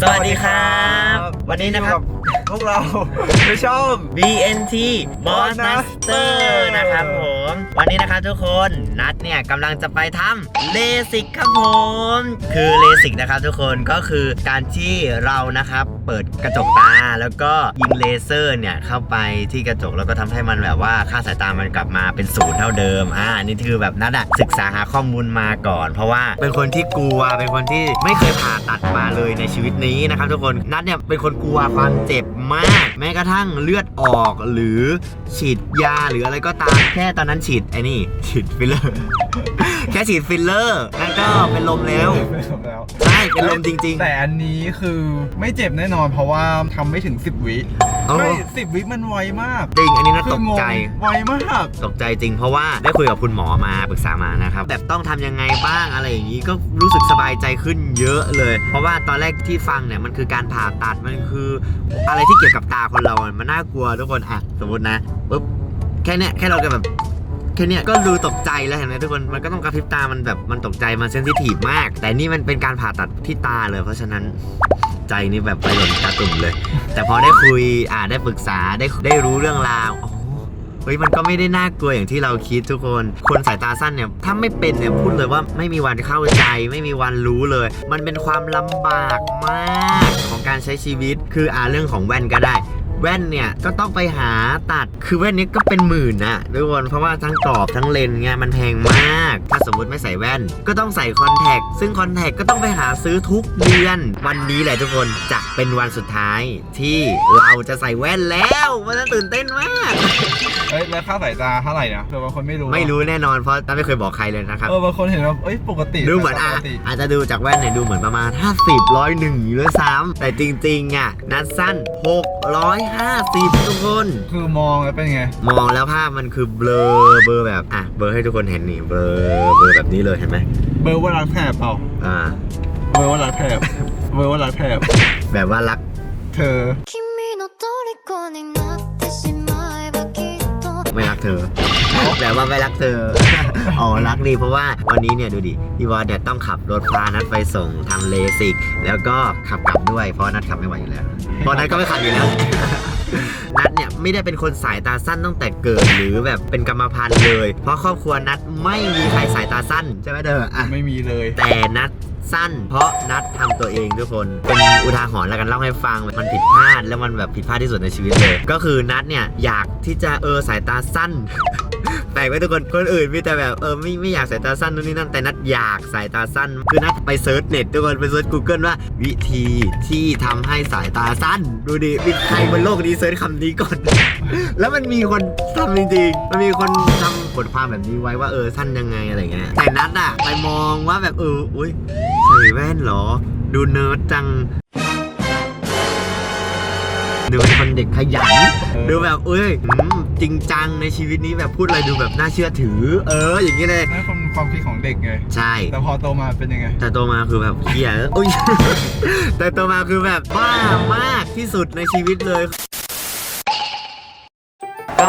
สวัสดีครับ วันนี้นะครับ พวกเราในช่อง BNT Boss Boss Master Master นะครับผม วันนี้นะครับทุกคนนัดเนี่ยกำลังจะไปทำเลสิกครับผม คือเลสิกนะครับทุกคนก็คือการที่เรานะครับเปิดกระจกตาแล้วก็ยิงเลเซอร์เนี่ยเข้าไปที่กระจกแล้วก็ทำให้มันแบบว่าค่าสายตามันกลับมาเป็นศูนย์เท่าเดิม อ่า นี่คือแบบนัดอะศึกษาหาข้อมูลมาก่อน เพราะว่าเป็นคนที่กลัวเป็นคนที่ไม่เคยผ่าตัดมาเลยในชีวิตนี้นะครับทุกคนนัดเนี่ยเป็นคนกลัวความเจ็บมาก แม้กระทั่งเลือดออกหรือฉีดยาหรืออะไรก็ตามแค่ตอนนั้นฉีดไอ้นี่ฉีดฟิลเลอร์ แค่ฉีดฟิลเลอร์ ก็เป็นลมแล้ว ไม่จบแล้วใช่ เป็นลมจริง แต่อันนี้คือไม่เจ็บแน่นอน เพราะว่าทำไม่ถึง 10 วิโอ้ ไม่สิบวิมันไวมากๆ จริง อันนี้น่าคืตกงงใจ ไวมากตกใจจริงเพราะว่าได้คุยกับคุณหมอมาปรึกษามานะครับ แบบต้องทำยังไงบ้างอะไรอย่างนี้ก็รู้สึกสบายใจขึ้นเยอะเลย เพราะว่าตอนแรกที่ฟังเนี่ยมันคือการผ่าตัดมันคืออะไรที่เกี่ยวกับตาคนเราอะมันน่ากลัวทุกคนอะสมมตินะปุ๊บแค่เนี้ยแค่เราจะแบบ แค่เนี้ยก็ดูตกใจแล้วเห็นไหมทุกคน มันก็ต้องกระพริบตา มันแบบ มันตกใจ มันเซนซิทีฟมาก แต่นี่มันเป็นการผ่าตัดที่ตาเลย เพราะฉะนั้นใจนี่แบบไปหล่นตาตุ่มเลย แต่พอได้คุย อ่าได้ปรึกษา ได้ ได้รู้เรื่องราวอ๋อเฮ้ยมันก็ไม่ได้น่ากลัวอย่างที่เราคิดทุกคน คนสายตาสั้นเนี่ยถ้าไม่เป็นเนี่ยพูดเลยว่าไม่มีวันเข้าใจ ไม่มีวันรู้เลย มันเป็นความลำบากมากของการใช้ชีวิต คืออ่าเรื่องของแว่นก็ได้ แว่นเนี่ยก็ต้องไปหาตัดคือแว่นนี้ก็เป็นหมื่นนะทุกคนเพราะว่าทั้งกรอบทั้งเลนส์เนี่ยมันแพงมาก ถ้าสมมุติไม่ใส่แว่น ก็ต้องใส่คอนแทคซึ่งคอนแทคก็ต้องไปหาซื้อทุกเดือน วันนี้แหละทุกคนจะเป็นวันสุดท้ายที่เราจะใส่แว่นแล้วมันจะตื่นเต้นมากเอ้ยแล้วค่าสายตาเท่าไหร่นะเผื่อบางคนไม่รู้ไม่รู้แน่นอนเพราะตั้มไม่เคยบอกใครเลยนะครับเออบางคนเห็นว่าเอ้ยปกติดูเหมือนปอะกติอาจจะดูจากแว่นเนี่ยดูเหมือนประมาณ 50ร้อยหนึ่งหรือซ้ำแต่จริงๆอะนัดสั้น650 ทุกคน คือมองแล้วเป็นไง มองแล้วภาพมันคือเบลอเบลอแบบอ่ะเบลอให้ทุกคนเห็นนี่เบลอเบลอแบบนี้เลยเห็นไหม เบอร์ว่ารักแถบเปล่า อ่า เบอร์ว่ารักแถบเบอร์ว่ารักแถบ แบบว่ารัก เธอ 君の虜になってしまえばきっと ไม่รักเธอ แบบว่าไม่รักเธอ อ๋อรักดีเพราะว่าวันนี้เนี่ยดูดิพี่วอดเนี่ยต้องขับรถพานัดไปส่งทำเลสิก แล้วก็ขับกลับด้วยเพราะนัดขับไม่ไหวอยู่แล้ว เพราะนัดก็ไม่ขับอยู่แล้วนัดเนี่ยไม่ได้เป็นคนสายตาสั้นตั้งแต่เกิดหรือแบบเป็นกรรมพันธุ์เลย เพราะครอบครัวนัดไม่มีใครสายตาสั้นใช่ไหมเธออะไม่มีเลย แต่นัดสั้น เพราะนัดทำตัวเองทุกคนเป็นอุทาหรณ์แล้วกันเล่าให้ฟังมันผิดพลาดแล้วมันแบบผิดพลาดที่สุดในชีวิตเลย ก็คือนัดเนี่ยอยากที่จะเออสายตาสั้นแปลกไหมทุกคนคนอื่นมีแต่แบบเออไม่ไม่อยากสายตาสั้นนู่นนี่นั่นแต่นัดอยากสายตาสั้น คือนัดไปเซิร์ชเน็ตทุกคนไปเซิร์ช Google ว่า วิธีที่ทำให้สายตาสั้น ดูดิมีใครบนโลกนี้เซิร์ชคำนี้ก่อน แล้วมันมีคนทำจริงๆมันมีคนทำบทความแบบนี้ไว้ว่าเออสั้นยังไงอะไรเงี้ยแต่นัดอะไปมองว่าแบบเอออุ้ยใส่แว่นเหรอ ดูเนิร์ดจัง ดูเป็นคนเด็กขยันเออดูแบบเอ้ยอืมจริงจังในชีวิตนี้แบบพูดอะไรดูแบบน่าเชื่อถือ เออ อย่างนี้เลย นั่นคนความคิดของเด็กไง ใช่ แต่พอโตมาเป็นยังไง แต่โตมาคือแบบเฮียอุ้ย แต่โตมาคือแบบบ้ามากที่สุดในชีวิตเลยก็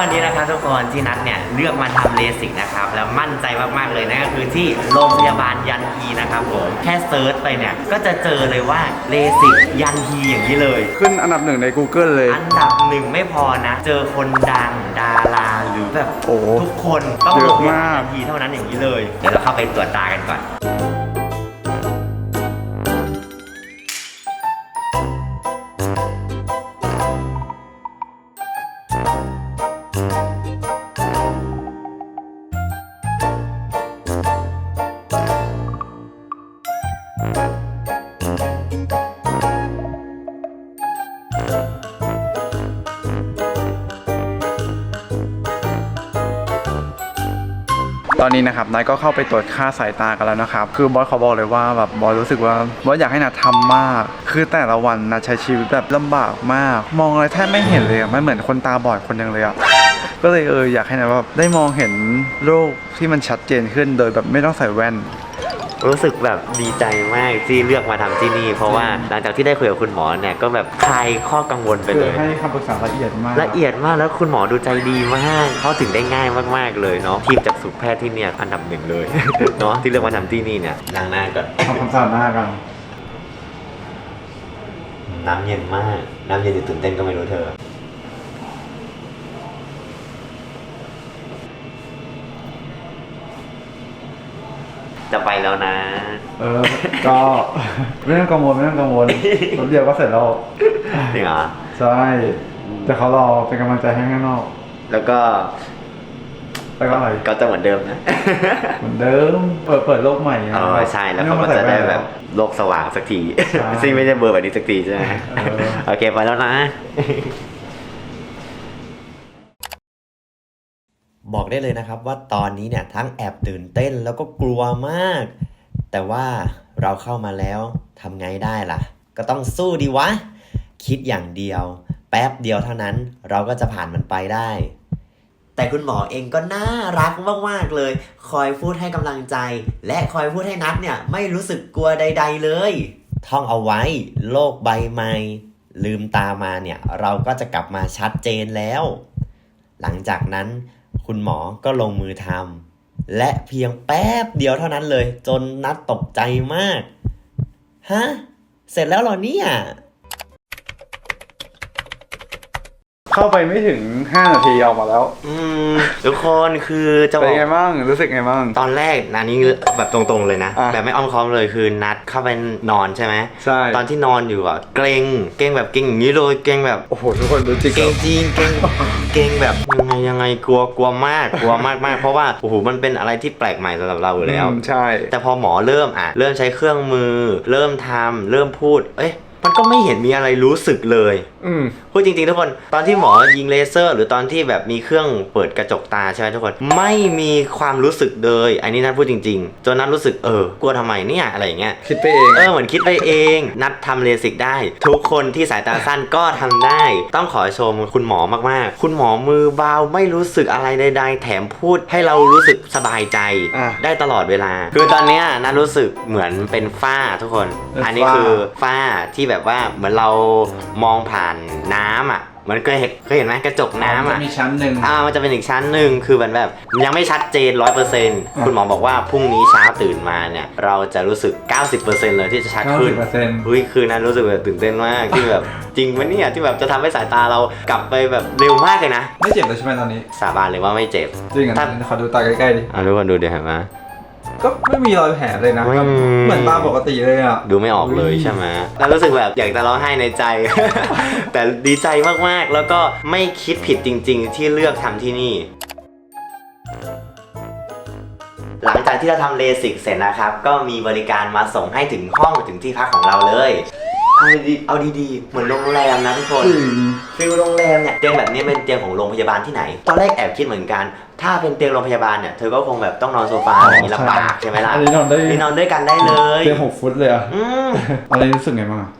วันนี้นะครับทุกคนที่นัดเนี่ยเลือกมาทำเลสิกนะครับแล้วมั่นใจมากๆเลยนั่นก็คือที่โรงพยาบาลยันฮีนะครับผมแค่เซิร์ชไปเนี่ยก็จะเจอเลยว่าเลสิกยันฮีอย่างนี้เลย ขึ้นอันดับหนึ่งใน Google เลย อันดับหนึ่งไม่พอนะ เจอคนดังดาราหรือแบบโอ้ทุกคนต้องเยลอะงพยาบาลมากยันฮีเท่านั้นอย่างนี้เลย เดี๋ยวเราเข้าไปตรวจตากันก่อน ตอนนี้นะครับนายก็เข้าไปตรวจค่าสายตากันแล้วนะครับ คือบอสเขาบอกเลยว่าแบบบอสรู้สึกว่าบอสอยากให้นัดทำมาก คือแต่ละวันนัดใช้ชีวิตแบบลำบากมาก มองอะไรแทบไม่เห็นเลยอะมันเหมือนคนตาบอดคนยังเลยอะก็เลยเอออยากให้นัดแบบได้มองเห็นโลกที่มันชัดเจนขึ้นโดยแบบไม่ต้องใส่แว่น รู้สึกแบบดีใจมากที่เลือกมาทำที่นี่ เพราะว่าหลังจากที่ได้คุยกับคุณหมอเนี่ยก็แบบคลายข้อกังวลไปเลยให้คำปรึกษาละเอียดมาก ละเอียดมากแล้วคุณหมอดูใจดีมากเข้าถึงได้ง่ายมากๆเลยเนาะทีมจากสุขแพทย์ที่เนี่ยอันดับหนึ่งเลยเนาะที่เลือกมาทำที่นี่เนี่ยล้างหน้าก่อนทำความสะอาดหน้ากันน้ำเย็นมาก น้ำเย็นหรือตื่นเต้นก็ไม่รู้เธอ จะไปแล้วนะ เออ ก็ไม่ต้องกังวลไม่ต้องกังวลแป๊บเดียวก็เสร็จแล้วจริงเหรอใช่แต่เขารอเป็นกำลังใจให้ข้างนอกแล้วก็แล้วก็อะไรก็จะเหมือนเดิมนะเหมือนเดิมเปิดเปิดโลกใหม่ไงเออใช่แล้วเขาก็จะได้แบบโลกสว่างสักทีใช่ซึ่งไม่ใช่เบอร์แบบนี้สักทีใช่ไหมเออโอเคไปแล้วนะบอกได้เลยนะครับว่าตอนนี้เนี่ยทั้งแอบตื่นเต้นแล้วก็กลัวมาก แต่ว่า เราเข้ามาแล้วทำไงได้ล่ะ ก็ต้องสู้ดีวะ คิดอย่างเดียว แป๊บเดียวเท่านั้นเราก็จะผ่านมันไปได้ แต่คุณหมอเองก็น่ารักมากๆเลย คอยพูดให้กำลังใจ และคอยพูดให้นัทเนี่ยไม่รู้สึกกลัวใด ๆ เลย ท่องเอาไว้โลกใบใหม่ลืมตามาเนี่ยเราก็จะกลับมาชัดเจนแล้ว หลังจากนั้นคุณหมอก็ลงมือทำ และเพียงแป๊บเดียวเท่านั้นเลย จนนัดตกใจมาก ฮะ เสร็จแล้วเหรอเนี่ย เข้าไปไม่ถึง 5 นาทีออกมาแล้วอืมทุกคนคือจะบเป็นอกไงบ้างรู้สึกไงบ้าง ตอนแรกนันนี้แบบตรงๆเลยนะ อะแบบไม่อ้อมค้อมเลยคือนัดเข้าไปนอนใช่ไหมใช่ ตอนที่นอนอยู่อะเกรงเกรงแบบเกรงอย่างนี้เลยเกรงแบบโอ้โหทุกคนรู้จริงเกรงจริงเกรงเกรงแบบยังไงยังไงกลัวกลัวมากกลัวมากมากเพราะว่าโอ้โหมันเป็นอะไรที่แปลกใหม่สำหรับเราอยู่แล้ว อืมใช่ แต่พอหมอเริ่มอะ เริ่มใช้เครื่องมือ เริ่มทำเริ่มพูด เอ้ย มันก็ไม่เห็นมีอะไรรู้สึกเลยอืม พูดจริงๆทุกคนตอนที่หมอยิงเลเซอร์ หรือตอนที่แบบมีเครื่องเปิดกระจกตาใช่ไหมทุกคน ไม่มีความรู้สึกเลยอันนี้นัทพูดจริงๆจนนัทรู้สึกเออกลัวทำไมเนี่ยอะไรอย่างเงี้ย คิดไปเอง เออเหมือนคิดไปเอง นัดทำเลสิกได้ ทุกคนที่สายตาสั้นก็ทำได้ ต้องขอชมคุณหมอมากๆ คุณหมอมือเบาไม่รู้สึกอะไรใดๆ แถมพูดให้เรารู้สึกสบายใจ อะได้ตลอดเวลา คือตอนเนี้ยนัทรู้สึกเหมือนเป็นฝ้าทุกคน เป็นอันนี้ฝ้า คือฝ้าที่แบบว่าเหมือนเรามองผ่านน้ำอะเหมันเคยเห็นเคยเห็นไหมกระจกน้ำมัอะนมีชั้นหนึ่ง อ่ามันจะเป็นอีกชั้นหนึ่งคือมันแบบยังไม่ชัดเจนร้อยเปอร์เซ็นต์คุณหมอบอกว่าพรุ่งนี้เช้าตื่นมาเนี่ย เราจะรู้สึก 90%เลยที่จะชัดขึ้น90%เฮ้ยคือนั้นรู้สึกแบบตื่นเต้นมากที่แบบจริงวะเนี่ยที่แบบจะทำให้สายตาเรากลับไปแบบเร็วมากเลยนะ ไม่เจ็บเลยใช่ไหมตอนนี้ สาบานเลยว่าไม่เจ็บจริงอะถ้าขอดูตาใกล้ๆดิอะทุกคนดูเดี๋ยวเห็นไหม ก็ไม่มีรอยแผลเลยนะไม่ก็มีเหมือนตาปกติเลยอะ ดูไม่ออกเลยใช่ไหมแล้วรู้สึกแบบอยากจะร้องไห้ในใจ แต่ดีใจมากๆ แล้วก็ไม่คิดผิดจริง ๆ ที่เลือกทำที่นี่ หลังจากที่เราทำเลสิกเสร็จนะครับ ก็มีบริการมาส่งให้ถึงห้องถึงที่พักของเราเลย เอาดีๆเอาดีๆ เหมือนโรงแรมนะทุกคนจริงฟิลโรงแรมเนี่ยเตียงแบบนี้เป็นเตียงของโรงพยาบาลที่ไหน ตอนแรกแอบคิดเหมือนกัน ถ้าเป็นเตียงโรงพยาบาลเนี่ยเธอก็คงแบบต้องนอนโซฟาอะไรอย่างนี้ลำบากใช่ไหมล่ะอันนี้นอนได้นี่นอนด้วยกันได้เลยเตียงหกฟุตเลยอะอืมอะไรรู้สึกไงบ้างอะ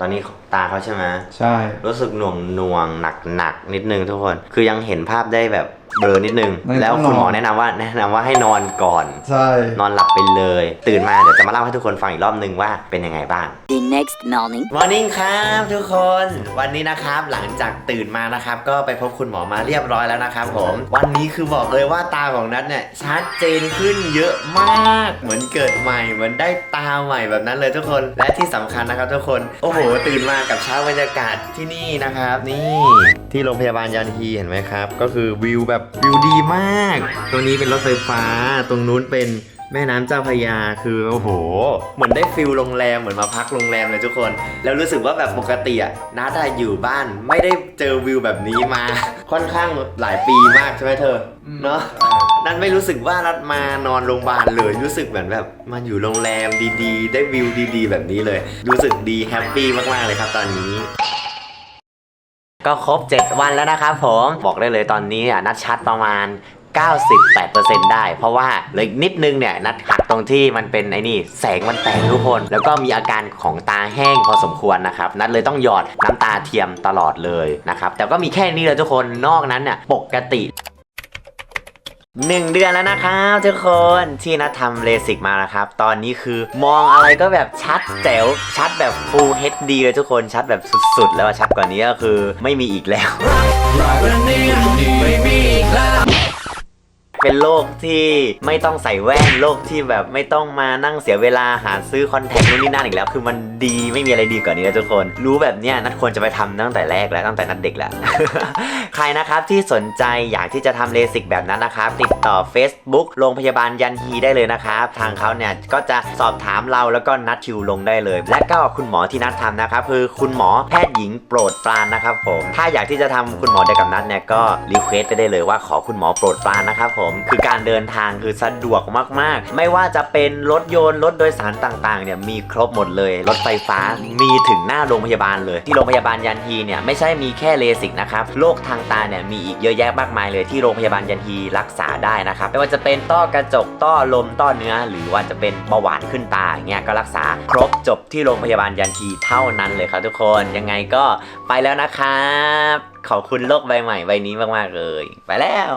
ตอนนี้ ตาเขาใช่ไหมใช่ รู้สึกหน่วงหน่วงหนักหนักๆนิดนึงทุกคน คือยังเห็นภาพได้แบบเบลอนิดนึงแล้วคุณหมอแนะนำว่าแนะนำว่าให้นอนก่อน ใช่ นอนหลับไปเลย ตื่นมาเดี๋ยวจะมาเล่าให้ทุกคนฟังอีกรอบนึงว่าเป็นยังไงบ้าง The next morning. มอร์นิ่งครับทุกคนวันนี้นะครับหลังจากตื่นมานะครับ ก็ไปพบคุณหมอมาเรียบร้อยแล้วนะครับผมวันนี้คือบอกเลยว่าตาของนัทเนี่ยชัดเจนขึ้นเยอะมาก เหมือนเกิดใหม่เหมือนได้ตาใหม่แบบนั้นเลยทุกคนและที่สำคัญนะครับทุกคน โอ้โห ตื่นมากับเช้าบรรยากาศที่นี่นะครับ นี่ที่โรงพยาบาลยานฮีเห็นไหมครับ ก็คือวิวแบบวิวดีมาก ตรงนี้เป็นรถไฟฟ้า ตรงนู้นเป็นแม่น้ำเจ้าพยาคือโอ้โห เหมือนได้ฟิลโรงแรมเหมือนมาพักโรงแรมเลยทุกคน แล้วรู้สึกว่าแบบปกติอะนัดอะอยู่บ้านไม่ได้เจอวิวแบบนี้มา ค่อนข้างหลายปีมากใช่ไหมเธอ เนาะนัดไม่รู้สึกว่านัดมานอนโรงพยาบาลเลยรู้สึกเหมือนแบบมาอยู่โรงแรมดีๆ ได้วิวดีๆ แบบนี้เลย รู้สึกดีแฮปปี้มากๆเลยครับตอนนี้ ก็ครบ 7 วันแล้วนะครับผมบอกได้เลยตอนนี้อะนัดชัดประมาณ98%ได้ เพราะว่าเหลืออีกนิดนึงเนี่ย นัดหักตรงที่มันเป็นไอ้นี่ แสงมันแตกทุกคน แล้วก็มีอาการของตาแห้งพอสมควรนะครับ นัดเลยต้องหยอดน้ำตาเทียมตลอดเลยนะครับ แต่ก็มีแค่นี้เลยทุกคนนอกนั้นเนี่ยปกติ หนึ่งเดือนแล้วนะครับทุกคนที่นัททำเลสิกมานะครับ ตอนนี้คือมองอะไรก็แบบชัดแจ๋วชัดแบบ Full HD เลยทุกคนชัดแบบสุดๆ แล้วชัดกว่านี้ก็คือไม่มีอีกแล้ว เป็นโรคที่ไม่ต้องใส่แว่นโรคที่แบบไม่ต้องมานั่งเสียเวลาหาซื้อคอนแทคนู่นนี่นั่นอีกแล้ว คือมันดีไม่มีอะไรดีกว่านี้นะทุกคน รู้แบบเนี้ยนัดควรจะไปทำตั้งแต่แรกแล้วตั้งแต่นัดเด็กแล้ว ใครนะครับที่สนใจอยากที่จะทำเลสิกแบบนั้นนะครับ ติดต่อ Facebook โรงพยาบาลยันฮีได้เลยนะครับ ทางเขาเนี่ยก็จะสอบถามเราแล้วก็นัดคิวลงได้เลย และก็คุณหมอที่นัดทำนะครับคือคุณหมอแพทย์หญิงโปรดปรานนะครับผมถ้าอยากที่จะทำคุณหมอเดียวกับนัดเนี่ยก็รีเควสไปได้เลยว่าขอคุณหมอโปรดปรานนะครับผมคือการเดินทางคือสะดวกมากๆ ไม่ว่าจะเป็นรถยนต์รถโดยสารต่างๆเนี่ยมีครบหมดเลย รถไฟฟ้ามีถึงหน้าโรงพยาบาลเลย ที่โรงพยาบาลยันฮีเนี่ยไม่ใช่มีแค่เลสิกนะครับโรคทางตาเนี่ยมีอีกเยอะแยะมากมายเลยที่โรงพยาบาลยันฮีรักษาได้นะครับไม่ว่าจะเป็นต้อกระจกต้อลมต้อเนื้อ หรือว่าจะเป็นเบาหวานขึ้นตาอย่างเงี้ยก็รักษาครบจบที่โรงพยาบาลยันฮีเท่านั้นเลยครับทุกคนยังไงก็ไปแล้วนะครับขอบคุณโลกใบใหม่ใบนี้มาก ๆ เลย ไปแล้ว